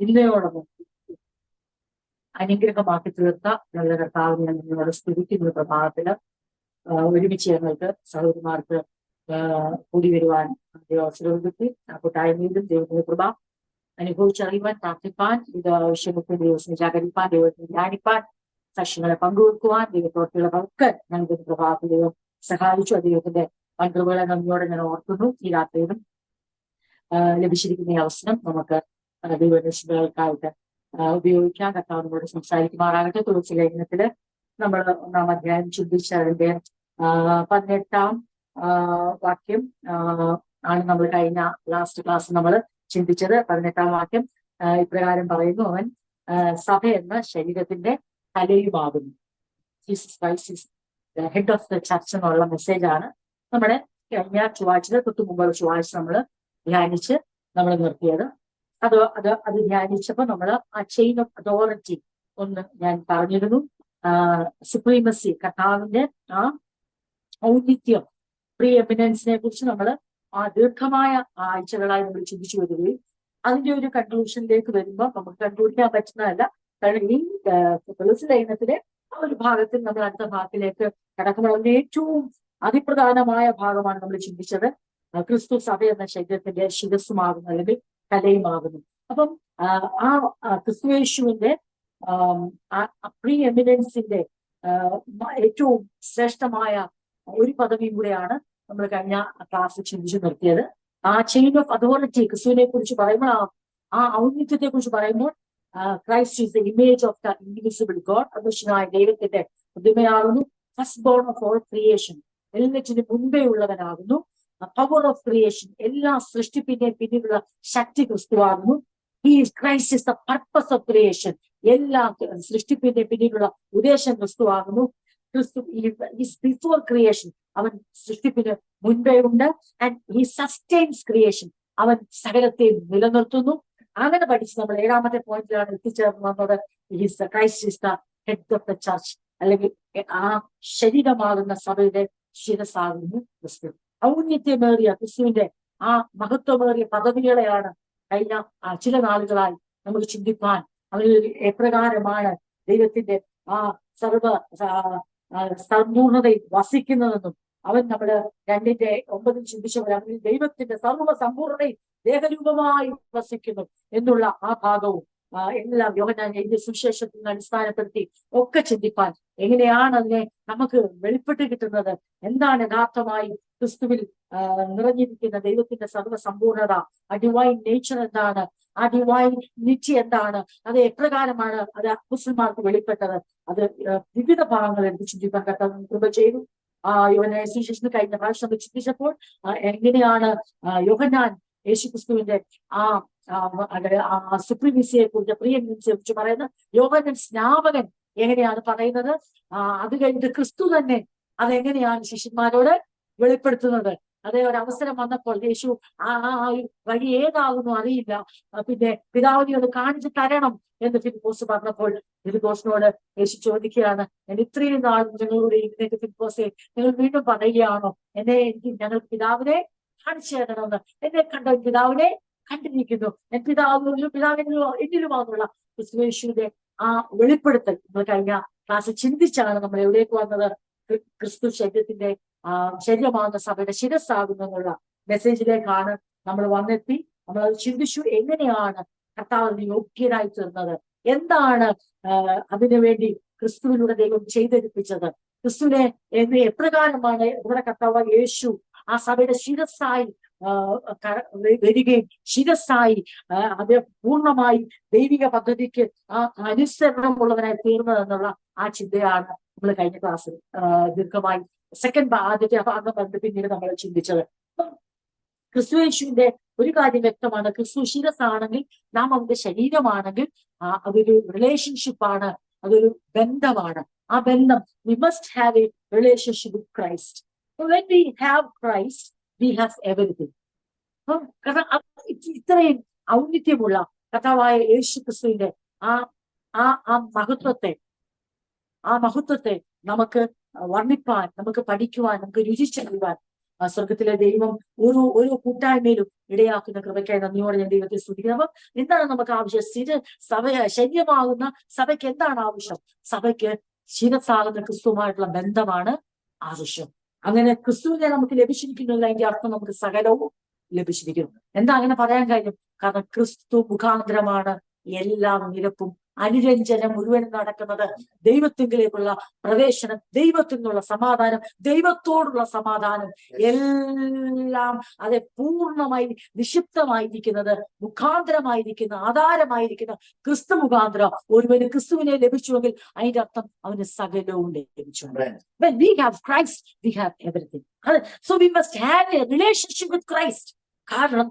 ഇന്നയോളം അനുഗ്രഹമാക്കി തീർത്ത നല്ല കർത്താവിനെ നിങ്ങളോട് സ്തുതിക്കുന്ന. പ്രഭാതത്തിൽ ഒരുമിച്ച് ഞങ്ങൾക്ക് സഹോദരിമാർക്ക് കൂടി വരുവാൻ അവസരം കിട്ടി. ആ കൂട്ടായ്മയിലും ദൈവത്തിന്റെ കൃപ അനുഭവിച്ചറിയുവാൻ പ്രാർത്ഥിപ്പാൻ ഇത് ആവശ്യമൊക്കെ ദിവസം ജാഗരിപ്പാൻ ദൈവത്തിന് ധ്യാനിപ്പാൻ സാക്ഷ്യങ്ങളെ പങ്കുവെക്കുവാൻ ദൈവപ്രവർത്തികളൊക്കെ ഞങ്ങൾക്ക് പ്രഭാതത്തിൽ ദൈവം സഹായിച്ചു. അദ്ദേഹത്തിന്റെ പങ്കുകളെ നന്ദിയോടെ ഞാൻ ഓർക്കുന്നു. ഈ രാത്രിയിലും ലഭിച്ചിരിക്കുന്ന അവസരം നമുക്ക് ആ, ഉപയോഗിക്കാൻ കർത്താവിനോട് സംസാരിക്കുമാറാകട്ടെ തുളസി ലേഖനത്തിൽ നമ്മൾ ഒന്നാം അധ്യായം ചിന്തിച്ച അതിന്റെ പതിനെട്ടാം വാക്യം ആണ് നമ്മൾ കഴിഞ്ഞ ലാസ്റ്റ് ക്ലാസ് നമ്മൾ ചിന്തിച്ചത്. പതിനെട്ടാം വാക്യം ഇപ്രകാരം പറയുന്നു. അവൻ സഭ എന്ന ശരീരത്തിന്റെ is head of the church എന്നുള്ള മെസ്സേജ് ആണ് നമ്മുടെ കഴിഞ്ഞ ചൊവ്വാഴ്ച തൊട്ട് മുമ്പുള്ള ചൊവ്വാഴ്ച നമ്മൾ ധ്യാനിച്ച് നമ്മൾ നിർത്തിയത്. അത് അത് അത് ധ്യാനിച്ചപ്പോൾ നമ്മൾ ആ ചെയിൻ ഓഫ് അതോറിറ്റി ഒന്ന് ഞാൻ പറഞ്ഞിരുന്നു. സുപ്രീമസി കർത്താവിന്റെ ആ ഔന്നിത്യം പ്രീ എമിനൻസിനെ കുറിച്ച് നമ്മൾ ആ ദീർഘമായ ആഴ്ചകളായി നമ്മൾ ചിന്തിച്ചു വരികയും അതിന്റെ ഒരു കൺക്ലൂഷനിലേക്ക് വരുമ്പോൾ നമുക്ക് കണ്ടുപിടിക്കാൻ പറ്റുന്നതല്ല. കാരണം ഈ തുളസി ലൈനത്തിലെ ആ ഒരു ഭാഗത്തിൽ നമ്മൾ അടുത്ത ഭാഗത്തിലേക്ക് കടക്കുമ്പോൾ അതിന് ഏറ്റവും അതിപ്രധാനമായ ഭാഗമാണ് നമ്മൾ ചിന്തിച്ചത്. ക്രിസ്തു സഭ എന്ന ശരീരത്തിന്റെ ശിരസ്സുമാകുന്നു അല്ലെങ്കിൽ കലയുമാകുന്നു അപ്പം ആ, ക്രിസ്തുവേശുവിന്റെ പ്രീ എമിനൻസിന്റെ ഏറ്റവും ശ്രേഷ്ഠമായ ഒരു പദവിയും കൂടെയാണ് നമ്മൾ കഴിഞ്ഞ ക്ലാസ്സിൽ ചിന്തിച്ചു നിർത്തിയത്. ആ ചെയിൻ ഓഫ് അതോറിറ്റി ക്രിസ്തുവിനെ കുറിച്ച് പറയുമ്പോൾ ആ- ആ ഔന്നിത്യത്തെ കുറിച്ച് പറയുമ്പോൾ Christ is the image of the invisible God അദൃശ്യനായ ദൈവത്തിന്റെ പ്രതിമയാകുന്നു first born of all creation എല്ലാറ്റിന് മുൻപേ ഉള്ളവനാകുന്നു. പവർ ഓഫ് ക്രിയേഷൻ എല്ലാ സൃഷ്ടിപ്പിന്റെയും പിന്നിലുള്ള ശക്തി ക്രിസ്തുവാകുന്നു. ഈ Christ is the purpose of creation എല്ലാ സൃഷ്ടിപ്പിന്റെ പിന്നിലുള്ള ഉദ്ദേശം ക്രിസ്തുവാകുന്നു. ക്രിസ്തു ബിഫോർ ക്രിയേഷൻ അവൻ സൃഷ്ടിപ്പിന് മുൻപേ ഉണ്ട്. ആൻഡ് ഹി സസ്റ്റെയിൻസ് ക്രിയേഷൻ അവൻ സകലത്തെ നിലനിർത്തുന്നു. അങ്ങനെ പഠിച്ച് നമ്മൾ ഏഴാമത്തെ പോയിന്റിലാണ് എത്തിച്ചേർന്ന് വന്നത്. Is Christ is the head of the church അല്ലെങ്കിൽ ആ ശരീരമാകുന്ന സഭയുടെ ശിരസാകുന്നു ക്രിസ്തു. ഔന്നിത്യമേറിയ ക്രിസ്തുവിന്റെ ആ മഹത്വമേറിയ പദവികളെയാണ് കഴിഞ്ഞ ചില നാളുകളായി നമുക്ക് ചിന്തിപ്പാൻ അവരിൽ എപ്രകാരമാണ് ദൈവത്തിന്റെ ആ സർവ സമ്പൂർണതയിൽ വസിക്കുന്നതെന്നും അവൻ നമ്മൾ രണ്ടിന്റെ ഒമ്പതിൽ ചിന്തിച്ചവർ അവരിൽ ദൈവത്തിന്റെ സർവ സമ്പൂർണതയിൽ ദേഹരൂപമായി വസിക്കുന്നു എന്നുള്ള ആ ഭാഗവും എല്ലാം യോഹനാൻ എഴുതിയ സുവിശേഷത്തിന് അടിസ്ഥാനപ്പെടുത്തി ഒക്കെ ചിന്തിപ്പാൻ. എങ്ങനെയാണ് അതിനെ നമുക്ക് വെളിപ്പെട്ട് കിട്ടുന്നത്? എന്താണ് യഥാർത്ഥമായി ക്രിസ്തുവിൽ നിറഞ്ഞിരിക്കുന്ന ദൈവത്തിന്റെ സർവസമ്പൂർണത? ആ ഡിവൈൻ നേച്ചർ എന്താണ്? ആ ഡിവൈൻ നിറ്റി എന്താണ്? അത് എപ്രകാരമാണ് അത് മുസ്ലിംമാർക്ക് വെളിപ്പെട്ടത്? അത് വിവിധ ഭാഗങ്ങൾ എടുത്ത് ചിന്തിക്കാൻ കർത്താവ് കൃപ ചെയ്തു. ആ യോഹന സുവിശേഷന് കഴിഞ്ഞ പ്രാവശ്യം ചിന്തിച്ചപ്പോൾ എങ്ങനെയാണ് യോഹനാൻ യേശു ക്രിസ്തുവിന്റെ ആ സുപ്രീമിസിയെ കുറിച്ച് പ്രിയൻസിയെ കുറിച്ച് പറയുന്ന യോഗനൻ സ്നാപകൻ എങ്ങനെയാണ് പറയുന്നത്? അത് കഴിഞ്ഞിട്ട് ക്രിസ്തു തന്നെ അതെങ്ങനെയാണ് ശിഷ്യന്മാരോട് വെളിപ്പെടുത്തുന്നത്? അതേ ഒരു അവസരം വന്നപ്പോൾ യേശു ആ വഴി ഏതാകുന്നു അറിയില്ല. പിന്നെ പിതാവിനെ ഒന്ന് കാണിച്ചു തരണം എന്ന് ഫിലിപ്പോസ് പറഞ്ഞപ്പോൾ ഫിലിപ്പോസിനോട് യേശു ചോദിക്കുകയാണ് ഞാൻ ഇത്രയും നാൾ നിങ്ങളോട് ഇരുന്നേക്ക് ഫിലിപ്പോസെ നിങ്ങൾ വീണ്ടും പറയുകയാണോ? എന്നെ എനിക്ക് ഞങ്ങൾ പിതാവിനെ കാണിച്ചു തരണമെന്ന്. എന്നെ കണ്ട പിതാവിനെ കണ്ടിരിക്കുന്നു പിതാവിലും പിതാവിനും എന്നിലുമാകുള്ള ക്രിസ്തുവേശുവിന്റെ ആ വെളിപ്പെടുത്തൽ. നമ്മൾ കഴിഞ്ഞ ക്ലാസ് ചിന്തിച്ചാണ് നമ്മൾ എവിടേക്ക് വന്നത്? ക്രി- ക്രിസ്തു ശരീരത്തിന്റെ ശരീരമാകുന്ന സഭയുടെ ശിരസ്സാകുന്നു എന്നുള്ള മെസ്സേജിലേക്കാണ് നമ്മൾ വന്നെത്തി. നമ്മൾ അത് ചിന്തിച്ചു എങ്ങനെയാണ് കർത്താവിന് യോഗ്യനായി തീർന്നത്? എന്താണ് അതിനുവേണ്ടി ക്രിസ്തുവിലൂടെ ദൈവം ചെയ്തെടുപ്പിച്ചത്? ക്രിസ്തുവിനെ എപ്രകാരമാണ് ഇവിടെ കർത്താവ് യേശു ആ സഭയുടെ ശിരസ്സായി വരികയും ശിരസ്സായി. ആ, അത് പൂർണമായി ദൈവിക പദ്ധതിക്ക് ആ അനുസരണമുള്ളവനായി തീർന്നതെന്നുള്ള ആ ചിന്തയാണ് നമ്മൾ കഴിഞ്ഞ ക്ലാസ്സിൽ ദീർഘമായി സെക്കൻഡ് ആദ്യത്തെ ഭാഗം കണ്ട് പിന്നീട് നമ്മൾ ചിന്തിച്ചത്. ക്രിസ്തു യേശുവിന്റെ ഒരു കാര്യം വ്യക്തമാണ്. ക്രിസ്തു ശിരസാണെങ്കിൽ നാം അവന്റെ ശരീരമാണെങ്കിൽ അതൊരു റിലേഷൻഷിപ്പാണ് അതൊരു ബന്ധമാണ്. ആ ബന്ധം we must have a relationship with Christ when we have Christ we has അപ്പം കാരണം ഇത്രയും ഔന്നിത്യമുള്ള കഥാവായ യേശു ക്രിസ്തുവിന്റെ ആ ആ ആ മഹത്വത്തെ ആ മഹത്വത്തെ നമുക്ക് വർണിപ്പാൻ നമുക്ക് പഠിക്കുവാൻ നമുക്ക് രുചിച്ചറിയുവാൻ സ്വർഗത്തിലെ ദൈവം ഓരോ ഓരോ കൂട്ടായ്മയിലും ഇടയാക്കുന്ന കൃപയ്ക്കായി നന്ദിയോടെ ഞാൻ ദൈവത്തെ സ്തുതിക്കുന്നത് അപ്പൊ എന്താണ് നമുക്ക് ആവശ്യം? സ്ഥിര സഭ ശല്യമാകുന്ന സഭയ്ക്ക് എന്താണ് ആവശ്യം? സഭയ്ക്ക് ശിരസാകുന്ന ക്രിസ്തുവുമായിട്ടുള്ള ബന്ധമാണ് ആവശ്യം. അങ്ങനെ ക്രിസ്തുവിനെ നമുക്ക് ലഭിച്ചിരിക്കുന്നില്ല അതിന്റെ അർത്ഥം നമുക്ക് സകലവും ലഭിച്ചിരിക്കുന്നു. എന്താ അങ്ങനെ പറയാൻ കാര്യം? കാരണം ക്രിസ്തു മുഖാന്തരമാണ് എല്ലാ നിരപ്പും അനുരഞ്ജനം മുഴുവൻ നടക്കുന്നത് ദൈവത്തിങ്കിലേക്കുള്ള പ്രവേശനം ദൈവത്തിൽ നിന്നുള്ള സമാധാനം ദൈവത്തോടുള്ള സമാധാനം. എല്ലാം അത് പൂർണമായി നിഷിപ്തമായിരിക്കുന്നത് മുഖാന്തരമായിരിക്കുന്ന ആധാരമായിരിക്കുന്ന ക്രിസ്തു മുഖാന്തരം. ഒരുവന് ക്രിസ്തുവിനെ ലഭിച്ചുവെങ്കിൽ അതിന്റെ അർത്ഥം അവന് സകലവും ലഭിച്ചു. We have Christ we have everything so we must have a relationship with Christ. കാരണം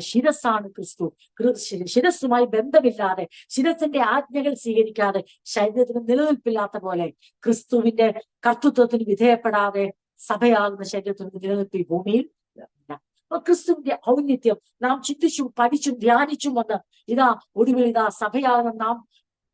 ശിരസ്സാണ് ക്രിസ്തു ക്രി- ശിരസ്സുമായി ബന്ധമില്ലാതെ ശിരസിന്റെ ആജ്ഞകൾ സ്വീകരിക്കാതെ ശരീരത്തിന് നിലനിൽപ്പില്ലാത്ത പോലെ ക്രിസ്തുവിന്റെ കർത്തൃത്വത്തിന് വിധേയപ്പെടാതെ സഭയാകുന്ന ശരീരത്തിന് നിലനിൽപ്പ് ഈ ഭൂമിയിൽ. അപ്പൊ ക്രിസ്തുവിന്റെ ഔന്നിത്യം നാം ചിന്തിച്ചും പഠിച്ചും ധ്യാനിച്ചും വന്ന് ഇതാ ഒടുവിൽ ഇതാ സഭയാകുന്ന നാം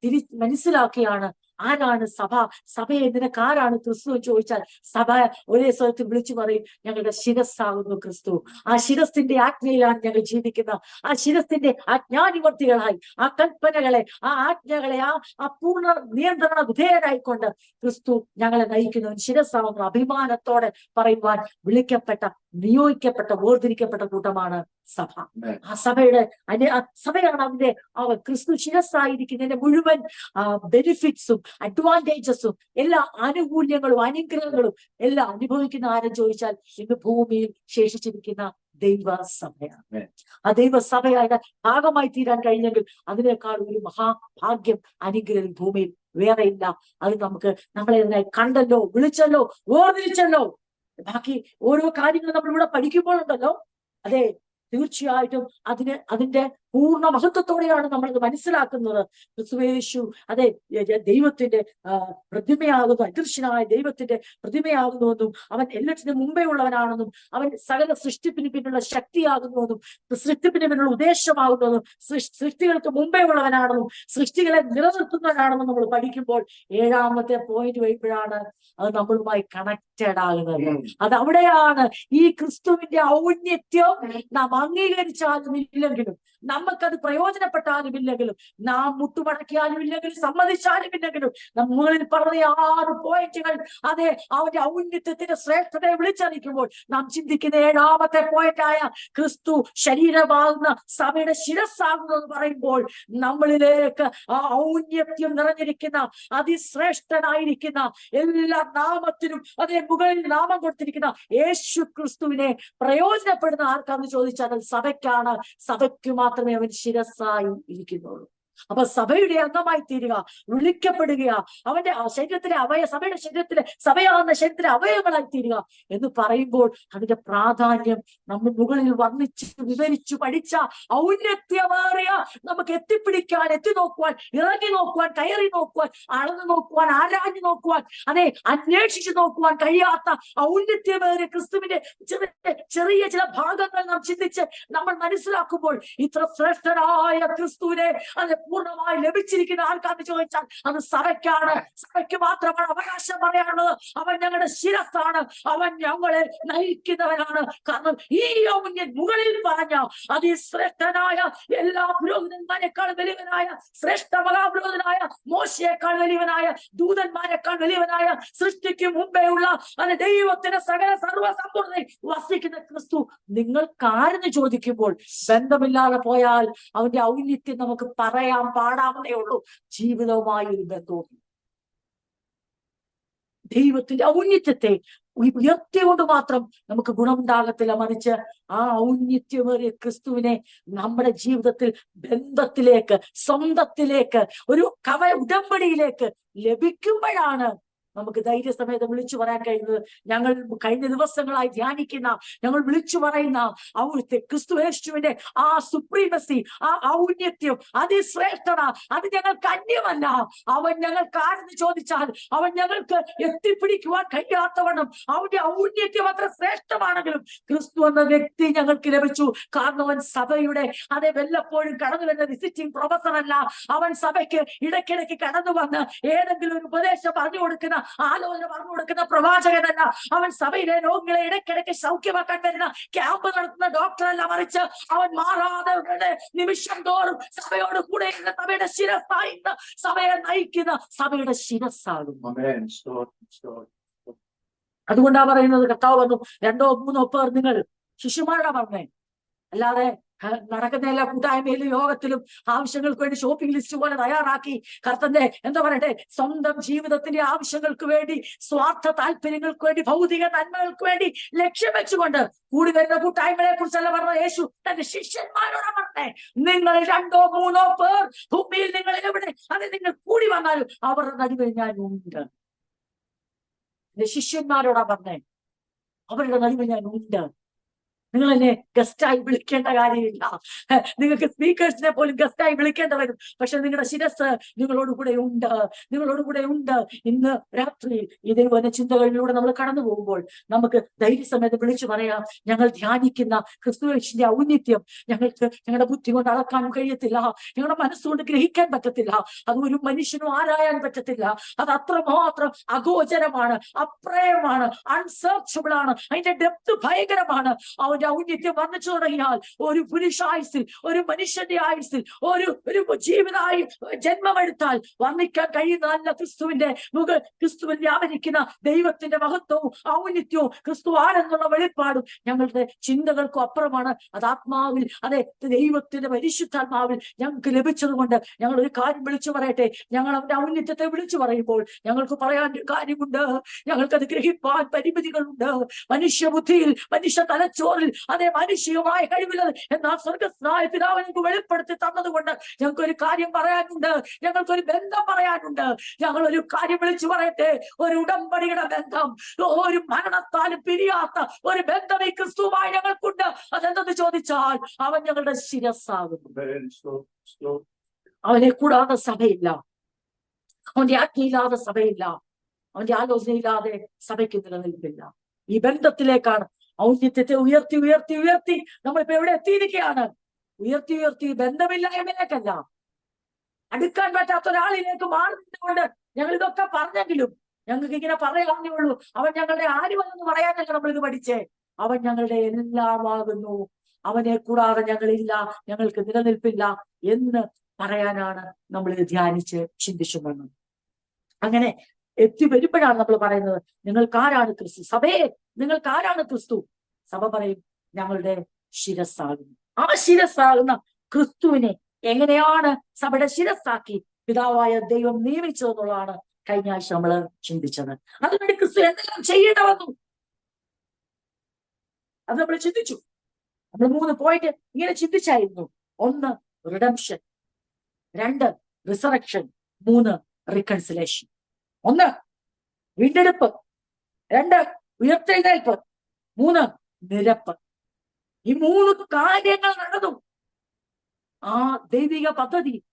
തിരി മനസ്സിലാക്കിയാണ് ആരാണ് സഭ? സഭ നിനക്ക് ആരാണ് ക്രിസ്തു എന്ന് ചോദിച്ചാൽ സഭ ഒരേ സ്വരത്തിൽ വിളിച്ചു പറയും ഞങ്ങളുടെ ശിരസ്സാകുന്നു ക്രിസ്തു. ആ ശിരസ്സിന്റെ ആജ്ഞയിലാണ് ഞങ്ങൾ ജീവിക്കുന്നത്. ആ ശിരസിന്റെ ആജ്ഞാനിവർത്തികളായി ആ കൽപ്പനകളെ ആ ആജ്ഞകളെ ആ ആ പൂർണ നിയന്ത്രണ വിധേയരായിക്കൊണ്ട് ക്രിസ്തു ഞങ്ങളെ നയിക്കുന്നു. ശിരസ്സാകുന്നു. അഭിമാനത്തോടെ പറയുവാൻ വിളിക്കപ്പെട്ട നിയോഗിക്കപ്പെട്ട വേർതിരിക്കപ്പെട്ട കൂട്ടമാണ് സഭ. ആ സഭയുടെ അതിന്റെ ആ സഭയാണ് അതിന്റെ ആ ക്രിസ്തു ശിരസ്സായിരിക്കുന്നതിന്റെ മുഴുവൻ ബെനിഫിറ്റ്സും അഡ്വാന്റേജസും എല്ലാ ആനുകൂല്യങ്ങളും അനുഗ്രഹങ്ങളും എല്ലാം അനുഭവിക്കുന്ന ആരും ചോദിച്ചാൽ ഇന്ന് ഭൂമിയിൽ ശേഷിച്ചിരിക്കുന്ന ദൈവസഭയാണ്. ആ ദൈവസഭയുടെ ഭാഗമായി തീരാൻ കഴിഞ്ഞെങ്കിൽ അതിനേക്കാൾ ഒരു മഹാഭാഗ്യം അനുഗ്രഹം ഭൂമിയിൽ വേറെ ഇല്ല. അത് നമുക്ക് നമ്മളെ കണ്ടല്ലോ വിളിച്ചല്ലോ ഓർമ്മിച്ചല്ലോ ബാക്കി ഓരോ കാര്യങ്ങളും നമ്മൾ ഇവിടെ പഠിക്കുമ്പോഴുണ്ടല്ലോ. അതെ തീർച്ചയായിട്ടും അതിന് അതിന്റെ പൂർണ മഹത്വത്തോടെയാണ് നമ്മൾ ഇത് മനസ്സിലാക്കുന്നത്. ക്രിസ്തുവേശു അതെ ദൈവത്തിന്റെ പ്രതിമയാകുന്നു അദൃശ്യനായ ദൈവത്തിന്റെ പ്രതിമയാകുന്നുവെന്നും അവൻ എല്ലാറ്റിനും മുമ്പേ ഉള്ളവനാണെന്നും അവൻ സകല സൃഷ്ടിപ്പിന് പിന്നുള്ള ശക്തിയാകുന്നുവെന്നും സൃഷ്ടിപ്പിന് പിന്നുള്ള ഉദ്ദേശമാകുന്നതും സൃഷ്- സൃഷ്ടികൾക്ക് മുമ്പേ ഉള്ളവനാണെന്നും സൃഷ്ടികളെ നിലനിർത്തുന്നവനാണെന്നും നമ്മൾ പഠിക്കുമ്പോൾ ഏഴാമത്തെ പോയിന്റ് വരുമ്പോഴാണ് അത് നമ്മളുമായി കണക്റ്റഡ് ആകുന്നത്. അത് അവിടെയാണ് ഈ ക്രിസ്തുവിന്റെ ഔന്നത്യം നാം അംഗീകരിച്ചാലും ഇല്ലെങ്കിലും നമുക്കത് പ്രയോജനപ്പെട്ടാലും ഇല്ലെങ്കിലും നാം മുട്ടുമടക്കിയാലും ഇല്ലെങ്കിലും സമ്മതിച്ചാലും ഇല്ലെങ്കിലും നമ്മളിൽ പറഞ്ഞ ആറ് പോയിന്റുകൾ അതെ അവന്റെ ഔന്നത്യത്തിന്റെ ശ്രേഷ്ഠതയെ വിളിച്ചറിയിക്കുമ്പോൾ നാം ചിന്തിക്കുന്ന ഏഴാമത്തെ പോയിന്റായ ക്രിസ്തു ശരീരമാകുന്ന സഭയുടെ ശിരസ്സാകുന്നു എന്ന് പറയുമ്പോൾ നമ്മളിലേക്ക് ആ ഔന്നത്യം നിറഞ്ഞിരിക്കുന്ന അതിശ്രേഷ്ഠനായിരിക്കുന്ന എല്ലാ നാമത്തിനും അതേ മുകളിൽ നാമം കൊടുത്തിരിക്കുന്ന യേശു ക്രിസ്തുവിനെ പ്രയോജനപ്പെടുന്ന ആർക്കാന്ന് ചോദിച്ചാൽ സഭയ്ക്കാണ്. സഭയ്ക്ക് മാത്രമേ 山口市がさ、いいけど、അപ്പൊ സഭയുടെ അംഗമായി തീരുക വിളിക്കപ്പെടുക അവന്റെ ശരീരത്തിലെ അവയ സഭയുടെ ശരീരത്തിലെ സഭയാകുന്ന ശരീരത്തിലെ അവയവങ്ങളായി തീരുക എന്ന് പറയുമ്പോൾ അതിന്റെ പ്രാധാന്യം നമ്മൾ മുകളിൽ വർണിച്ച് വിവരിച്ചു പഠിച്ച ഔന്നത്യമേറിയ നമുക്ക് എത്തിപ്പിടിക്കാൻ എത്തി നോക്കുവാൻ ഇറങ്ങി നോക്കുവാൻ കയറി നോക്കുവാൻ അളന്നു നോക്കുവാൻ ആരാഞ്ഞു നോക്കുവാൻ അതെ അന്വേഷിച്ചു നോക്കുവാൻ കഴിയാത്ത ഔന്നത്യമേറിയ ക്രിസ്തുവിന്റെ ചെറിയ ചെറിയ ചില ഭാഗങ്ങൾ നാം ചിന്തിച്ച് നമ്മൾ മനസ്സിലാക്കുമ്പോൾ ഇത്ര ശ്രേഷ്ഠനായ ക്രിസ്തുവിനെ അത് പൂർണമായി ലഭിച്ചിരിക്കുന്ന ആൾക്കാർ ചോദിച്ചാൽ അത് സഭയ്ക്കാണ്. സഭയ്ക്ക് മാത്രമാണ് അവകാശം പറയാനുള്ളത്. അവൻ ഞങ്ങളുടെ ശിരസ്സാണ്. അവൻ ഞങ്ങളെ നയിക്കുന്നവനാണ്. കാരണം ഈ ഔന്നൻ മുകളിൽ പറഞ്ഞ അതിശ്രേഷ്ഠനായ എല്ലാ പുരോഹിതന്മാരെക്കാൾ വലിയവനായ ശ്രേഷ്ഠ മഹാപുരോഹിതനായ മോശയേക്കാൾ വലിയവനായ ദൂതന്മാരെക്കാൾ വലിയവനായ സൃഷ്ടിക്ക് മുമ്പേ ഉള്ള അത് ദൈവത്തിന്റെ സകല സർവസമ്പൂർണതയിൽ വസിക്കുന്ന ക്രിസ്തു നിങ്ങൾക്കാരെന്ന് ചോദിക്കുമ്പോൾ ബന്ധമില്ലാതെ പോയാൽ അവന്റെ ഔന്നിത്യം നമുക്ക് പറയാൻ പാടാവുന്നേ ഉള്ളൂ. ജീവിതവുമായി ഒരു ബന്ധവും ദൈവത്തിന്റെ ഔന്നിത്യത്തെ ഉയ- ഉയർത്തിക്കൊണ്ട് മാത്രം നമുക്ക് ഗുണമുണ്ടാകത്തില്ല. മറിച്ച് ആ ഔന്നിത്യമേറിയ ക്രിസ്തുവിനെ നമ്മുടെ ജീവിതത്തിൽ ബന്ധത്തിലേക്ക് സ്വന്തത്തിലേക്ക് ഒരു കവ ഉടമ്പടിയിലേക്ക് ലഭിക്കുമ്പോഴാണ് നമുക്ക് ധൈര്യസമേതം വിളിച്ചു പറയാൻ കഴിയുന്നത്. ഞങ്ങൾ കഴിഞ്ഞ ദിവസങ്ങളായി ധ്യാനിക്കുന്ന ഞങ്ങൾ വിളിച്ചു പറയുന്ന അവിടുത്തെ ക്രിസ്തു യേശുവിന്റെ ആ സുപ്രീമസി ആ ഔന്നത്യം അതിശ്രേഷ്ഠത അത് ഞങ്ങൾക്ക് അന്യമല്ല. അവൻ ഞങ്ങൾക്ക് ആരെന്ന് ചോദിച്ചാൽ അവൻ ഞങ്ങൾക്ക് എത്തിപ്പിടിക്കുവാൻ കഴിയാത്തവണ്ണം അവന്റെ ഔന്നത്യം അത്ര ശ്രേഷ്ഠമാണെങ്കിലും ക്രിസ്തു എന്ന വ്യക്തി ഞങ്ങൾക്ക് ലഭിച്ചു. കാരണം അവൻ സഭയുടെ അതെ വല്ലപ്പോഴും കടന്നു വരുന്ന വിസിറ്റിംഗ് പ്രൊഫസർ അല്ല അവൻ സഭയ്ക്ക് ഇടയ്ക്കിടയ്ക്ക് കടന്നു വന്ന് ഏതെങ്കിലും ഒരു ഉപദേശം പറഞ്ഞു കൊടുക്കുന്ന ആലോചന പറഞ്ഞു കൊടുക്കുന്ന പ്രവാചകനല്ല. അവൻ സഭയിലെ രോഗികളെ ഇടയ്ക്കിടയ്ക്ക് സൗഖ്യമാക്കാൻ വരുന്ന ക്യാമ്പ് നടത്തുന്ന ഡോക്ടറല്ല മറിച്ച് അവൻ മാറാതെ നിമിഷം തോറും സഭയോട് കൂടെ സഭയുടെ ശിരസ്സായിരുന്ന സഭയെ നയിക്കുന്ന സഭയുടെ സ്തോത്രം. അതുകൊണ്ടാ പറയുന്നത് കർത്താവ് വന്നു രണ്ടോ മൂന്നോ പേർ നിങ്ങൾ ശിശുമാരുടെ പറഞ്ഞേ. അല്ലാതെ നടക്കുന്ന എല്ലാ കൂട്ടായ്മയിലും യോഗത്തിലും ആവശ്യങ്ങൾക്ക് വേണ്ടി ഷോപ്പിംഗ് ലിസ്റ്റ് പോലെ തയ്യാറാക്കി. കർത്തന്റെ എന്താ പറയട്ടെ? സ്വന്തം ജീവിതത്തിന്റെ ആവശ്യങ്ങൾക്ക് വേണ്ടി സ്വാർത്ഥ താല്പര്യങ്ങൾക്ക് വേണ്ടി ഭൗതിക നന്മകൾക്ക് വേണ്ടി ലക്ഷ്യം വെച്ചുകൊണ്ട് കൂടി വരുന്ന കൂട്ടായ്മയെ കുറിച്ചല്ല പറഞ്ഞ യേശു. തന്റെ ശിഷ്യന്മാരോട് പറഞ്ഞേ നിങ്ങൾ രണ്ടോ മൂന്നോ പേർ ഭൂമിയിൽ നിങ്ങൾ എവിടെ? അത് നിങ്ങൾ കൂടി വന്നാലും അവരുടെ നടുവിൽ ഞാൻ ഉണ്ട്. ശിഷ്യന്മാരോടാ പറഞ്ഞേ അവരുടെ നടുവിൽ ഞാൻ ഉണ്ട്. നിങ്ങൾ എന്നെ ഗസ്റ്റായി വിളിക്കേണ്ട കാര്യമില്ല. നിങ്ങൾക്ക് സ്പീക്കേഴ്സിനെ പോലും ഗസ്റ്റായി വിളിക്കേണ്ട വരും. പക്ഷെ നിങ്ങളുടെ ശിരസ് നിങ്ങളോട് കൂടെ ഉണ്ട്. നിങ്ങളോട് കൂടെ ഉണ്ട്. ഇന്ന് രാത്രി ദൈവന ചിന്തകളിലൂടെ നമ്മൾ കടന്നു പോകുമ്പോൾ നമുക്ക് ധൈര്യസമയത്ത് വിളിച്ചു പറയാം ഞങ്ങൾ ധ്യാനിക്കുന്ന ക്രിസ്തുവേശിന്റെ ഔന്നിത്യം ഞങ്ങൾക്ക് ഞങ്ങളുടെ ബുദ്ധി കൊണ്ട് അളക്കാൻ കഴിയത്തില്ല. ഞങ്ങളുടെ മനസ്സുകൊണ്ട് ഗ്രഹിക്കാൻ പറ്റത്തില്ല. അത് ഒരു മനുഷ്യനും ആരായാൻ പറ്റത്തില്ല. അത് അത്രമാത്രം അഗോചരമാണ് അപ്രയമാണ് അൺസർച്ചബിൾ ആണ്. അതിന്റെ ഡെപ്ത് ഭയങ്കരമാണ്. അവന്റെ ഔന്നിത്യം വർണിച്ചു തുടങ്ങിയാൽ ഒരു പുരുഷായുസിൽ ഒരു മനുഷ്യന്റെ ആയുസിൽ ഒരു ഒരു ജീവിതമായി ജന്മമെടുത്താൽ വർണിക്കാൻ കഴിയുന്നതല്ല ക്രിസ്തുവിന്റെ മുഖ ക്രിസ്തുവിൽ വ്യാപരിക്കുന്ന ദൈവത്തിന്റെ മഹത്വവും ഔന്നിത്യവും ക്രിസ്തു ആണെന്നുള്ള വെളിപ്പാടും ഞങ്ങളുടെ ചിന്തകൾക്കും അപ്പുറമാണ്. അത് ആത്മാവിൽ അതെ ദൈവത്തിന്റെ പരിശുദ്ധാത്മാവിൽ ഞങ്ങൾക്ക് ലഭിച്ചതുകൊണ്ട് ഞങ്ങൾ ഒരു കാര്യം വിളിച്ചു പറയട്ടെ. ഞങ്ങൾ അവന്റെ ഔന്നിത്യത്തെ വിളിച്ചു പറയുമ്പോൾ ഞങ്ങൾക്ക് പറയാൻ ഒരു കാര്യമുണ്ട്. ഞങ്ങൾക്കത് ഗ്രഹിപ്പാൻ പരിമിതികളുണ്ട്. മനുഷ്യബുദ്ധിയിൽ മനുഷ്യ തലച്ചോറിൽ അതേ മനുഷ്യമായ കഴിവില്ലത് എന്നാൽ സ്വർഗസ്നായ പിതാവ് ഞങ്ങൾക്ക് വെളിപ്പെടുത്തി തന്നതുകൊണ്ട് ഞങ്ങൾക്ക് ഒരു കാര്യം പറയാനുണ്ട്. ഞങ്ങൾക്കൊരു ബന്ധം പറയാനുണ്ട്. ഞങ്ങൾ ഒരു കാര്യം വിളിച്ചു പറയട്ടെ. ഒരു ഉടമ്പടിയുടെ ബന്ധം. ഒരു മരണത്താലും പിരിയാത്ത ഒരു ബന്ധം ഈ ക്രിസ്തുവുമായി ഞങ്ങൾക്കുണ്ട്. അതെന്തെന്ന് ചോദിച്ചാൽ അവൻ ഞങ്ങളുടെ ശിരസ്സാകുന്നു. അവനെ കൂടാതെ സഭയില്ല. അവന്റെ ആജ്ഞയില്ലാതെ സഭയില്ല. അവന്റെ ആലോചനയില്ലാതെ സഭയ്ക്ക് നിലനിൽപ്പില്ല. ഈ ബന്ധത്തിലേക്കാണ് ഔന്നിത്യത്തെ ഉയർത്തി ഉയർത്തി ഉയർത്തി. നമ്മളിപ്പോ എവിടെ എത്തിയിരിക്കുകയാണ്? ഉയർത്തി ഉയർത്തി. ബന്ധമില്ലായ്മയിലേക്കല്ല. അടുക്കാൻ പറ്റാത്ത ഒരാളിലേക്ക് മാറി നിന്നുകൊണ്ട് ഞങ്ങൾ ഇതൊക്കെ പറഞ്ഞെങ്കിലും ഞങ്ങൾക്ക് ഇങ്ങനെ പറയാനേ ഉള്ളൂ. അവൻ ഞങ്ങളുടെ ആരുമെന്ന് പറയാനല്ല നമ്മൾ ഇത് പഠിച്ചേ. അവൻ ഞങ്ങളുടെ എല്ലാമാകുന്നു. അവനെ കൂടാതെ ഞങ്ങളില്ല. ഞങ്ങൾക്ക് നിലനിൽപ്പില്ല എന്ന് പറയാനാണ് നമ്മൾ ഇത് ധ്യാനിച്ച് ചിന്തിച്ചു വന്നത്. അങ്ങനെ എത്തി വരുമ്പോഴാണ് നമ്മൾ പറയുന്നത് നിങ്ങൾക്ക് ആരാണ് ക്രിസ്തു? സഭയെ നിങ്ങൾക്ക് ആരാണ് ക്രിസ്തു? സഭ പറയും ഞങ്ങളുടെ ശിരസ്സാകുന്നു. ആ ശിരസ്സാകുന്ന ക്രിസ്തുവിനെ എങ്ങനെയാണ് സഭയുടെ ശിരസ്സാക്കി പിതാവായ ദൈവം നിയമിച്ചതെന്നുള്ളതാണ് കഴിഞ്ഞ ആഴ്ച നമ്മൾ ചിന്തിച്ചത്. അതുകൊണ്ട് ക്രിസ്തു എന്തെല്ലാം ചെയ്യേണ്ട വന്നു? അത് നമ്മൾ ചിന്തിച്ചു. നമ്മൾ മൂന്ന് പോയിന്റ് ഇങ്ങനെ ചിന്തിച്ചായിരുന്നു. ഒന്ന് റിഡംഷൻ രണ്ട് റിസറക്ഷൻ മൂന്ന് റിക്കൺസിലേഷൻ ഒന്ന് വീണ്ടെടുപ്പ്. രണ്ട് ഉയർത്തെഴുന്നേൽപ്പ്. മൂന്ന് നിരപ്പ്. ഈ മൂന്ന് കാര്യങ്ങൾ നടന്നു. ആ ദൈവിക പദ്ധതി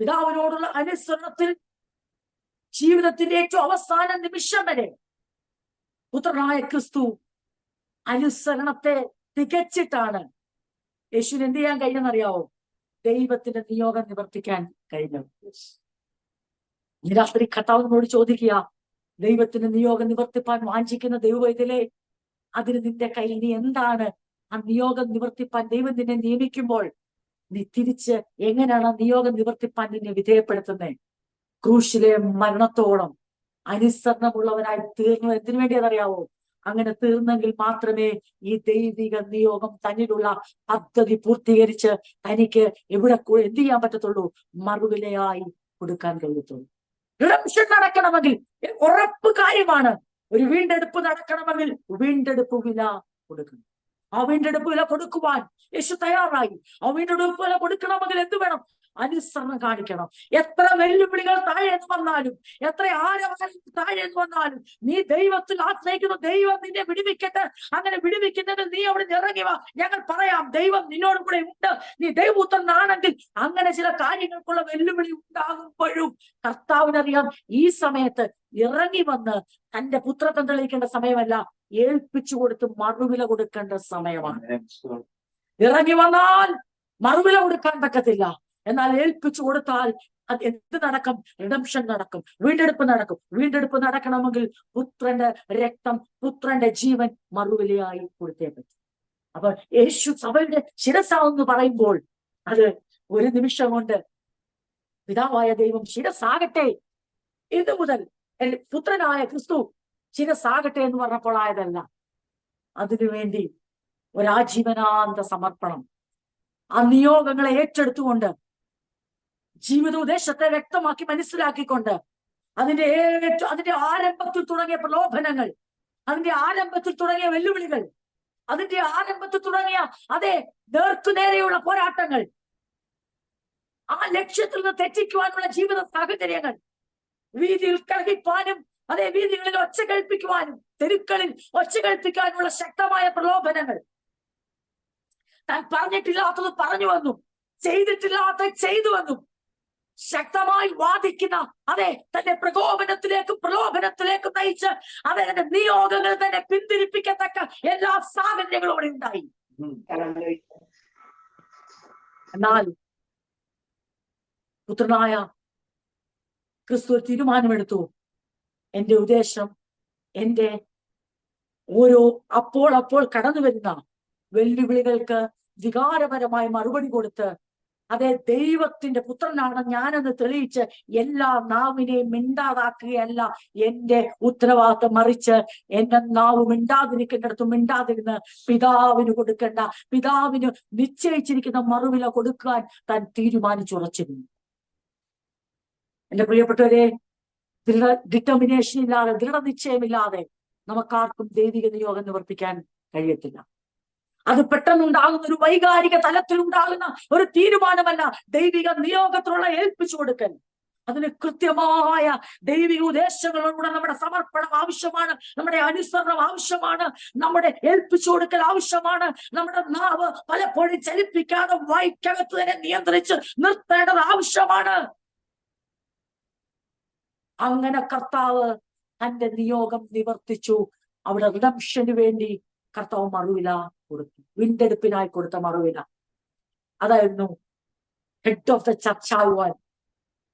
പിതാവിനോടുള്ള അനുസരണത്തിൽ ജീവിതത്തിന്റെ ഏറ്റവും അവസാന നിമിഷം വരെ പുത്രനായ ക്രിസ്തു അനുസരണത്തെ തികച്ചിട്ടാണ്. യേശുവിന് എന്ത് ചെയ്യാൻ കഴിഞ്ഞെന്നറിയാവോ? ദൈവത്തിന്റെ നിയോഗം നിവർത്തിക്കാൻ കഴിഞ്ഞത് ഇന്ന് രാത്രി കർത്താവിനോട് ചോദിക്കുക ദൈവത്തിന്റെ നിയോഗം നിവർത്തിപ്പാൻ വാഞ്ചിക്കുന്ന ദൈവത്തിലെ അതിന് നിന്റെ കയ്യിൽ നീ എന്താണ്? ആ നിയോഗം നിവർത്തിപ്പാൻ ദൈവം നിന്നെ നിയമിക്കുമ്പോൾ നീ തിരിച്ച് എങ്ങനെയാണ് ആ നിയോഗം നിവർത്തിപ്പാൻ നിന്നെ വിധേയപ്പെടുത്തുന്നത് ക്രൂശിലെ മരണത്തോളം അനുസരണമുള്ളവനായി തീർന്നു. എന്തിനു വേണ്ടിയതറിയാവോ? അങ്ങനെ തീർന്നെങ്കിൽ മാത്രമേ ഈ ദൈവിക നിയോഗം തന്നിലുള്ള പദ്ധതി പൂർത്തീകരിച്ച് തനിക്ക് എവിടെ എന്ത് ചെയ്യാൻ പറ്റത്തുള്ളൂ? മറുവിലയായി കൊടുക്കാൻ കഴിയത്തുള്ളൂ. റിഡംഷൻ നടക്കണമെങ്കിൽ. ഉറപ്പ് കാര്യമാണ്. ഒരു വീണ്ടെടുപ്പ് നടക്കണമെങ്കിൽ വീണ്ടെടുപ്പ് വില കൊടുക്കണം. ആ വീണ്ടെടുപ്പ് വില കൊടുക്കുവാൻ യേശു തയ്യാറായി. ആ വീണ്ടെടുപ്പ് വില കൊടുക്കണമെങ്കിൽ എന്ത് വേണം? അനുസരണം കാണിക്കണം. എത്ര വെല്ലുവിളികൾ താഴെ വന്നാലും എത്ര ആരവാരം താഴെ എന്ന് വന്നാലും നീ ദൈവത്തിൽ ആശ്രയിക്കുന്ന ദൈവം നിന്നെ വിടുവിക്കട്ടെ. അങ്ങനെ വിടുവിക്കുന്നെങ്കിൽ നീ അവിടെ ഇറങ്ങി വാ. ഞങ്ങൾ പറയാം ദൈവം നിന്നോട് കൂടെ ഉണ്ട്. നീ ദൈവപുത്രനാണെങ്കിൽ അങ്ങനെ ചില കാര്യങ്ങൾക്കുള്ള വെല്ലുവിളി ഉണ്ടാകുമ്പോഴും കർത്താവിനറിയാം ഈ സമയത്ത് ഇറങ്ങി വന്ന് തന്റെ പുത്രത്വം തെളിയിക്കേണ്ട സമയമല്ല ഏൽപ്പിച്ചു കൊടുത്ത് മറുവില കൊടുക്കേണ്ട സമയമാണ്. ഇറങ്ങി വന്നാൽ മറുവില കൊടുക്കാൻ പറ്റത്തില്ല. എന്നാൽ ഏൽപ്പിച്ചു കൊടുത്താൽ അത് എന്ത് നടക്കും? റിഡംഷൻ നടക്കും. വീണ്ടെടുപ്പ് നടക്കും. വീണ്ടെടുപ്പ് നടക്കണമെങ്കിൽ പുത്രന്റെ രക്തം പുത്രന്റെ ജീവൻ മറുവിലയായി കൊടുത്തേ പറ്റും. അപ്പൊ യേശു സഭയുടെ ശിരസാവെന്ന് പറയുമ്പോൾ അത് ഒരു നിമിഷം കൊണ്ട് പിതാവായ ദൈവം ശിരസാകട്ടെ ഇത് മുതൽ എന്റെ പുത്രനായ ക്രിസ്തു ശിരസാകട്ടെ എന്ന് പറഞ്ഞപ്പോൾ ആയതല്ല. അതിനുവേണ്ടി ഒരാജീവനാന്ത സമർപ്പണം. ആ നിയോഗങ്ങളെ ഏറ്റെടുത്തുകൊണ്ട് ജീവിതോദ്ദേശത്തെ വ്യക്തമാക്കി മനസ്സിലാക്കിക്കൊണ്ട് അതിന്റെ ഏറ്റവും അതിന്റെ ആരംഭത്തിൽ തുടങ്ങിയ പ്രലോഭനങ്ങൾ അതിന്റെ ആരംഭത്തിൽ തുടങ്ങിയ വെല്ലുവിളികൾ അതിന്റെ ആരംഭത്തിൽ തുടങ്ങിയ അതെ നേർക്കുനേരെയുള്ള പോരാട്ടങ്ങൾ ആ ലക്ഷ്യത്തിൽ നിന്ന് തെറ്റിക്കുവാനുള്ള ജീവിത സാഹചര്യങ്ങൾ വീതിയിൽ കലഹിപ്പാനും അതേ വീതികളിൽ ഒച്ച കേൾപ്പിക്കുവാനും തെരുക്കളിൽ ഒച്ച കേൾപ്പിക്കാനുള്ള ശക്തമായ പ്രലോഭനങ്ങൾ. താൻ പറഞ്ഞിട്ടില്ലാത്തത് പറഞ്ഞു വന്നു ചെയ്തിട്ടില്ലാത്ത ചെയ്തു വന്നും. ശക്തമായി വാദിക്കുന്ന അതെ തന്റെ പ്രകോപനത്തിലേക്കും പ്രലോഭനത്തിലേക്കും നയിച്ച് അതെ തന്റെ നിയോഗങ്ങൾ തന്നെ പിന്തിരിപ്പിക്കത്തക്ക എല്ലാ സാഹചര്യങ്ങളും അവിടെ ഉണ്ടായി എന്നാൽ പുത്രനായ ക്രിസ്തു തീരുമാനമെടുത്തു. എന്റെ ഉദ്ദേശം എന്റെ ഓരോ അപ്പോൾ അപ്പോൾ കടന്നു വരുന്ന വെല്ലുവിളികൾക്ക് വികാരപരമായി മറുപടി കൊടുത്ത് അതെ ദൈവത്തിന്റെ പുത്രനാണ് ഞാനെന്ന് തെളിയിച്ച് എല്ലാ നാവിനെയും മിണ്ടാതാക്കുകയല്ല. എന്റെ ഉത്തരവാദിത്വം മറിച്ച് എന്റെ നാവ് മിണ്ടാതിരിക്കുന്നിടത്തും മിണ്ടാതിരുന്ന് പിതാവിന് കൊടുക്കേണ്ട പിതാവിന് നിശ്ചയിച്ചിരിക്കുന്ന മറുവില കൊടുക്കാൻ താൻ തീരുമാനിച്ചുറച്ചിരുന്നു. എന്റെ പ്രിയപ്പെട്ടവരെ ദൃഢ ഡിറ്റർമിനേഷൻ ഇല്ലാതെ ദൃഢനിശ്ചയമില്ലാതെ നമുക്കാർക്കും ദൈവിക നിയോഗം നിവർത്തിക്കാൻ കഴിയത്തില്ല. അത് പെട്ടെന്നുണ്ടാകുന്ന ഒരു വൈകാരിക തലത്തിൽ ഉണ്ടാകുന്ന ഒരു തീരുമാനമല്ല ദൈവിക നിയോഗത്തിലുള്ള ഏൽപ്പിച്ചു കൊടുക്കൽ. അതിന് കൃത്യമായ ദൈവിക ഉദ്ദേശങ്ങളോടുകൂടെ നമ്മുടെ സമർപ്പണം ആവശ്യമാണ് നമ്മുടെ അനുസരണം ആവശ്യമാണ് നമ്മുടെ ഏൽപ്പിച്ചു കൊടുക്കൽ ആവശ്യമാണ്. നമ്മുടെ നാവ് പലപ്പോഴും ചലിപ്പിക്കാതെ വായിക്കകത്ത് തന്നെ നിയന്ത്രിച്ച് നിർത്തേണ്ടത് ആവശ്യമാണ്. അങ്ങനെ കർത്താവ് തന്റെ നിയോഗം നിവർത്തിച്ചു. അവിടെ റിഡംഷന് വേണ്ടി കർത്താവ് മറുവില കൊടുത്തു. വീണ്ടെടുപ്പിനായി കൊടുത്ത മറുവില. അതായിരുന്നു ഹെഡ് ഓഫ് ദ ചർച്ച ആകുവാൻ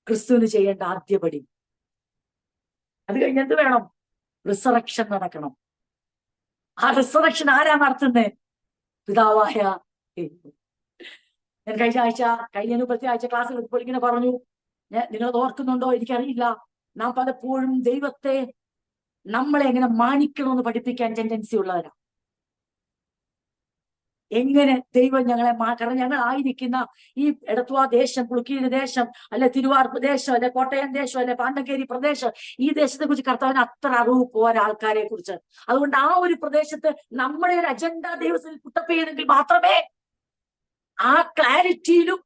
ക്രിസ്തുവിന് ചെയ്യേണ്ട ആദ്യപടി അത് കഴിഞ്ഞ് എന്ത് വേണം? റിസറക്ഷൻ നടക്കണം. ആ റിസറക്ഷൻ ആരാ നടത്തുന്നത് പിതാവായ ഞാൻ കഴിഞ്ഞ ആഴ്ച കഴിഞ്ഞ മുപ്പത്തി ആഴ്ച ക്ലാസ്സിൽ ഇപ്പോൾ ഇങ്ങനെ പറഞ്ഞു. ഞാൻ നിങ്ങൾ ഓർക്കുന്നുണ്ടോ? എനിക്കറിയില്ല. നാം പലപ്പോഴും ദൈവത്തെ നമ്മളെ എങ്ങനെ മാനിക്കണമെന്ന് പഠിപ്പിക്കാൻ ടെൻഡൻസി ഉള്ളവരാ. എങ്ങനെ ദൈവം ഞങ്ങളെ ഞങ്ങൾ ആയിരിക്കുന്ന ഈ എടത്വ ദേശം പുളുക്കീര് ദേശം അല്ലെ തിരുവാർ പ്രദേശം അല്ലെ കോട്ടയം ദേശം അല്ലെ പാണ്ടങ്കേരി പ്രദേശം ഈ ദേശത്തെ കുറിച്ച് കർത്താവിന് അത്ര അറിവ് പോരാ ആൾക്കാരെ കുറിച്ച്. അതുകൊണ്ട് ആ ഒരു പ്രദേശത്ത് നമ്മുടെ ഒരു അജണ്ട ദൈവത്തിൽ പുട്ടപ്പ് ചെയ്തെങ്കിൽ മാത്രമേ ആ ക്ലാരിറ്റിയിലും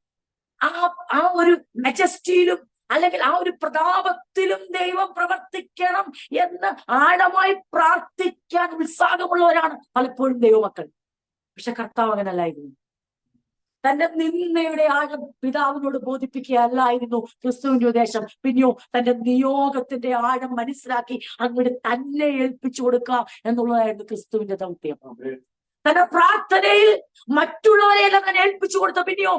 ആ ആ ഒരു മെജസ്റ്റിയിലും അല്ലെങ്കിൽ ആ ഒരു പ്രതാപത്തിലും ദൈവം പ്രവർത്തിക്കണം എന്ന് ആഴമായി പ്രാർത്ഥിക്കാൻ ഉത്സാഹമുള്ളവരാണ് പലപ്പോഴും ദൈവമക്കൾ. പക്ഷെ കർത്താവ് അങ്ങനല്ലായിരുന്നു. തന്റെ നിന്നയുടെ ആഴം പിതാവിനോട് ബോധിപ്പിക്കുകയല്ലായിരുന്നു ക്രിസ്തുവിന്റെ ഉദ്ദേശം. പിന്നെയോ തന്റെ നിയോഗത്തിന്റെ ആഴം മനസ്സിലാക്കി അങ്ങോട്ട് തന്നെ ഏൽപ്പിച്ചു കൊടുക്കുക എന്നുള്ളതായിരുന്നു ക്രിസ്തുവിന്റെ ദൗത്യം. തന്റെ പ്രാർത്ഥനയിൽ മറ്റുള്ളവരെയെല്ലാം തന്നെ ഏൽപ്പിച്ചു കൊടുത്ത പിന്നെയോ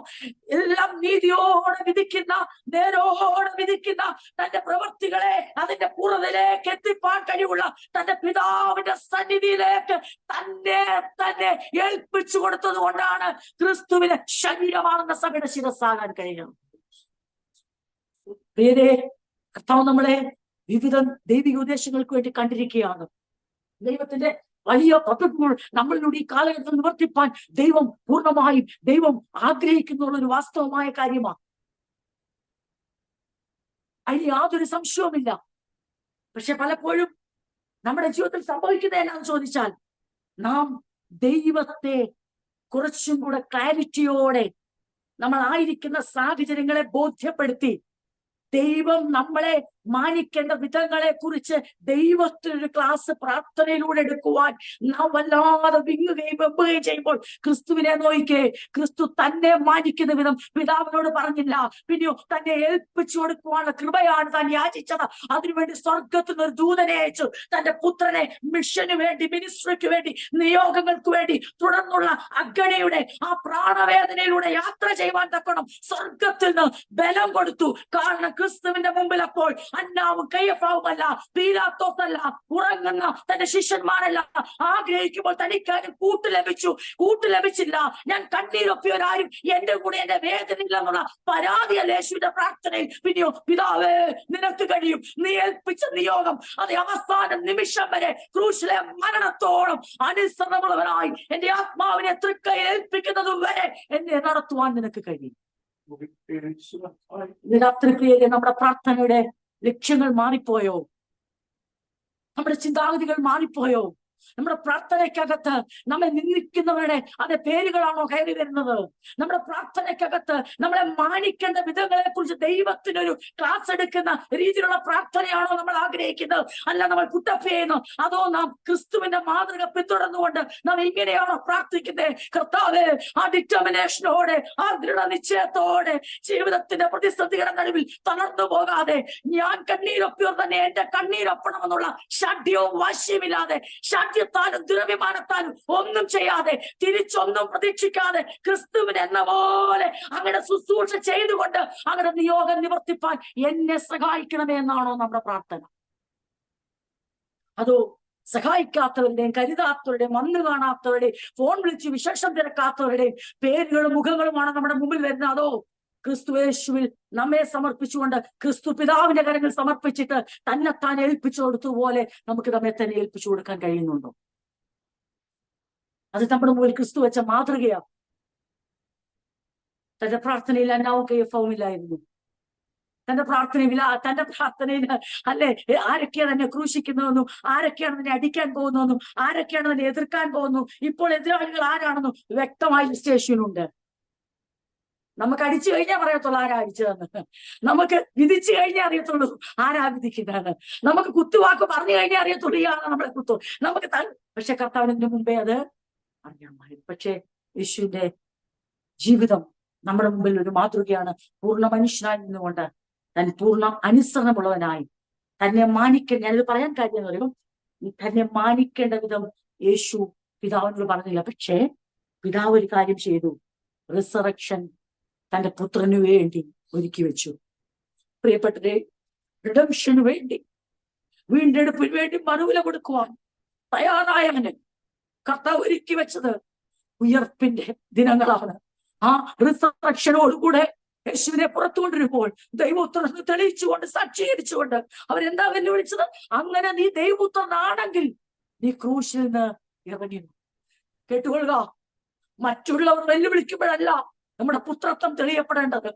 എല്ലാം നീതിയോടെ വിധിക്കുന്ന നേരോടെ വിധിക്കുന്ന തന്റെ പ്രവൃത്തികളെ അതിന്റെ പുറകിലേക്ക് എത്തിപ്പാൻ കഴിവുള്ള തന്റെ പിതാവിന്റെ സന്നിധിയിലേക്ക് തന്നെ തന്നെ ഏൽപ്പിച്ചു കൊടുത്തത് കൊണ്ടാണ് ക്രിസ്തുവിനെ ശരീരമാണെന്ന സഭയുടെ ശിരസ്സാകാൻ കഴിയുന്നത്. പ്രിയരെ കർത്താവ് നമ്മളെ വിവിധ ദൈവിക ഉദ്ദേശങ്ങൾക്ക് വേണ്ടി കണ്ടിരിക്കുകയാണ്. ദൈവത്തിന്റെ വലിയ പദ്ധതികൾ നമ്മളിലൂടെ ഈ കാലഘട്ടത്തിൽ നിവർത്തിപ്പാൻ ദൈവം പൂർണമായും ദൈവം ആഗ്രഹിക്കുന്നുള്ള ഒരു വാസ്തവമായ കാര്യമാണ് അതിന് യാതൊരു സംശയവുമില്ല. പക്ഷെ പലപ്പോഴും നമ്മുടെ ജീവിതത്തിൽ സംഭവിക്കുന്നത് എന്നാന്ന് ചോദിച്ചാൽ നാം ദൈവത്തെ കുറച്ചും കൂടെ ക്ലാരിറ്റിയോടെ നമ്മൾ ആയിരിക്കുന്ന സാഹചര്യങ്ങളെ ബോധ്യപ്പെടുത്തി ദൈവം നമ്മളെ മാനിക്കേണ്ട വിധങ്ങളെ കുറിച്ച് ദൈവത്തിനൊരു ക്ലാസ് പ്രാർത്ഥനയിലൂടെ എടുക്കുവാൻ നാം വല്ലാതെ വിങ്ങുകയും വെമ്പുകയും ചെയ്യുമ്പോൾ ക്രിസ്തുവിനെ നോയിക്കേ ക്രിസ്തു തന്നെ മാനിക്കുന്ന വിധം പിതാവിനോട് പറഞ്ഞില്ല. പിന്നെയോ തന്നെ ഏൽപ്പിച്ചു കൊടുക്കുവാനുള്ള കൃപയാണ് താൻ യാചിച്ചത്. അതിനുവേണ്ടി സ്വർഗത്തിൽ നിന്ന് ഒരു ദൂതനെ അയച്ചു. തന്റെ പുത്രനെ മിഷന് വേണ്ടി മിനിസ്ട്രിക്ക് വേണ്ടി നിയോഗങ്ങൾക്ക് വേണ്ടി തുടർന്നുള്ള അഗ്നിയുടെ ആ പ്രാണവേദനയിലൂടെ യാത്ര ചെയ്യുവാൻ തക്കണം സ്വർഗത്തിൽ നിന്ന് ബലം കൊടുത്തു. കാരണം ക്രിസ്തുവിന്റെ മുമ്പിൽ അപ്പോൾ അന്നാവും കയ്യഫാവുമല്ല പീലാത്തോസല്ല ഉറങ്ങുന്ന തന്റെ ശിഷ്യന്മാരല്ല. ആഗ്രഹിക്കുമ്പോൾ തനിക്കാരും കൂട്ട് ലഭിച്ചു. കൂട്ട് ലഭിച്ചില്ല. ഞാൻ കണ്ണീരൊപ്പിയവരാരും എന്റെ കൂടെ എന്റെ വേദനയില്ലെന്നുള്ള പരാതിയല്ല യേശുവിന്റെ പ്രാർത്ഥനയിൽ. പിന്നെയോ പിതാവേ നിനക്ക് കഴിയും. നീ ഏൽപ്പിച്ച നിയോഗം അത് അവസാന നിമിഷം വരെ ക്രൂശിലെ മരണത്തോളം അനുസരണമുള്ളവനായി എന്റെ ആത്മാവിനെ തൃക്കൈയിൽ ഏൽപ്പിക്കുന്നതും വരെ എന്നെ നടത്തുവാൻ നിനക്ക് കഴിയും. നമ്മുടെ പ്രാർത്ഥനയുടെ ലക്ഷ്യങ്ങൾ മാറിപ്പോയോ? നമ്മുടെ ചിന്താഗതികൾ മാറിപ്പോയോ? നമ്മുടെ പ്രാർത്ഥനയ്ക്കകത്ത് നമ്മെ നിന്ദിക്കുന്നവരുടെ അത് പേരുകളാണോ കയറി വരുന്നത്? നമ്മുടെ പ്രാർത്ഥനയ്ക്കകത്ത് നമ്മളെ മാനിക്കേണ്ട വിധങ്ങളെ കുറിച്ച് ദൈവത്തിനൊരു ക്ലാസ് എടുക്കുന്ന രീതിയിലുള്ള പ്രാർത്ഥനയാണോ നമ്മൾ ആഗ്രഹിക്കുന്നത്? അല്ല നമ്മൾ കുട്ടപ്പ് ചെയ്യുന്നു അതോ നാം ക്രിസ്തുവിന്റെ മാതൃക പിന്തുടർന്നുകൊണ്ട് നാം ഇങ്ങനെയാണോ പ്രാർത്ഥിക്കുന്നത് കർത്താവ് ആ ഡിറ്റർമിനേഷനോടെ ആ ദൃഢ നിശ്ചയത്തോടെ ജീവിതത്തിന്റെ പ്രതിസന്ധികളുടെ നടുവിൽ തളർന്നു പോകാതെ ഞാൻ കണ്ണീരൊപ്പിയോർ തന്നെ എന്റെ കണ്ണീരൊപ്പണമെന്നുള്ള ഷഡ്യവും വാശ്യമില്ലാതെ ഷാഠ്യത്താലും ദുരഭിമാനത്താലും ഒന്നും ചെയ്യാതെ തിരിച്ചൊന്നും പ്രതീക്ഷിക്കാതെ ക്രിസ്തുവിന് എന്ന പോലെ അങ്ങനെ ശുശ്രൂഷ ചെയ്തുകൊണ്ട് അങ്ങനെ നിയോഗം നിവർത്തിപ്പാൻ എന്നെ സഹായിക്കണമേ എന്നാണോ നമ്മുടെ പ്രാർത്ഥന? അതോ സഹായിക്കാത്തവരുടെയും കരുതാത്തവരുടെയും വന്നു കാണാത്തവരുടെയും ഫോൺ വിളിച്ച് വിശേഷം തിരക്കാത്തവരുടെയും പേരുകളും മുഖങ്ങളുമാണ് നമ്മുടെ മുമ്പിൽ വരുന്നത്? അതോ ക്രിസ്തു യേശുവിൽ നമ്മെ സമർപ്പിച്ചുകൊണ്ട് ക്രിസ്തു പിതാവിന്റെ കരങ്ങൾ സമർപ്പിച്ചിട്ട് തന്നെത്താൻ ഏൽപ്പിച്ചു കൊടുത്തതുപോലെ നമുക്ക് നമ്മെ തന്നെ ഏൽപ്പിച്ചു കൊടുക്കാൻ കഴിയുന്നുണ്ടോ? അത് നമ്മുടെ മുമ്പിൽ ക്രിസ്തു വെച്ച മാതൃകയാ തന്റെ പ്രാർത്ഥനയിൽ അന്നാവും കയ്യഫവുമില്ലായിരുന്നു തന്റെ പ്രാർത്ഥനയിൽ തന്റെ പ്രാർത്ഥനയിൽ അല്ലെ ആരൊക്കെയാണ് എന്നെ ക്രൂശിക്കുന്നതെന്നും ആരൊക്കെയാണ് എന്നെ അടിക്കാൻ പോകുന്നതെന്നും ആരൊക്കെയാണ് എന്നെ എതിർക്കാൻ പോകുന്നു ഇപ്പോൾ എതിരാളികൾ ആരാണെന്നും വ്യക്തമായ സ്റ്റേഷനുണ്ട് നമുക്ക് അടിച്ചു കഴിഞ്ഞാൽ പറയത്തുള്ളൂ ആരാ അടിച്ചതെന്ന്. നമുക്ക് വിധിച്ചു കഴിഞ്ഞാൽ അറിയത്തുള്ളൂ ആരാ വിധിക്കുന്നതാണ് നമുക്ക് കുത്തുവാക്ക് പറഞ്ഞു കഴിഞ്ഞാൽ അറിയത്തുള്ളൂ ഇയാളാണ് നമ്മളെ കുത്തു നമുക്ക് തൻ പക്ഷെ കർത്താവിന്റെ മുമ്പേ അത് പാടില്ല പക്ഷെ യേശുവിന്റെ ജീവിതം നമ്മുടെ മുമ്പിൽ ഒരു മാതൃകയാണ്. പൂർണ മനുഷ്യനായി നിന്നുകൊണ്ട് താൻ പൂർണ അനുസരണമുള്ളവനായി. തന്നെ മാനിക്കേണ്ട ഞാനിത് പറയാൻ കാര്യം എന്ന് പറയുമ്പോൾ തന്നെ മാനിക്കേണ്ട വിധം യേശു പിതാവിനോട് പറഞ്ഞില്ല. പക്ഷേ പിതാവ് ഒരു കാര്യം ചെയ്തു. റിസറക്ഷൻ തന്റെ പുത്രനു വേണ്ടി ഒരുക്കി വെച്ചു. പ്രിയപ്പെട്ടവരെ റിഡംഷന് വേണ്ടി വീണ്ടെടുപ്പിന് വേണ്ടി മറുവില കൊടുക്കുവാൻ തയ്യാറായവന് കർത്താവ് ഒരുക്കി വെച്ചത് ഉയർപ്പിന്റെ ദിനങ്ങളാണ്. ആ റിസറക്ഷനോടുകൂടെ യേശുവിനെ പുറത്തു കൊണ്ടിരുമ്പോൾ ദൈവപുത്രനെ തെളിയിച്ചുകൊണ്ട് സാക്ഷീകരിച്ചുകൊണ്ട് അവരെന്താ വെല്ലുവിളിച്ചത് അങ്ങനെ നീ ദൈവപുത്രനാണെങ്കിൽ നീ ക്രൂശിൽ നിന്ന് ഇറങ്ങി കേട്ടുകൊള്ളുക. മറ്റുള്ളവർ വെല്ലുവിളിക്കുമ്പോഴല്ല നമ്മുടെ പുത്രത്വം തെളിയപ്പെടേണ്ടത്.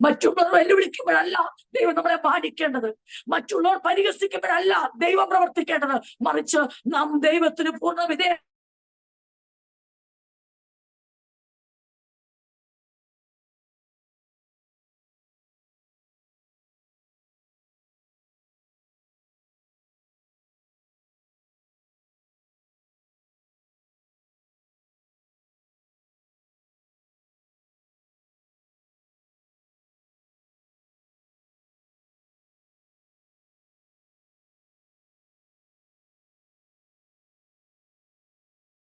മറ്റുള്ളവർ വെല്ലുവിളിക്കുമ്പോഴല്ല ദൈവം നമ്മളെ മാനിക്കേണ്ടത് മറ്റുള്ളവർ പരിഹസിക്കുമ്പോഴല്ല ദൈവം പ്രവർത്തിക്കേണ്ടത്. മറിച്ച് നാം ദൈവത്തിന് പൂർണ വിധേയ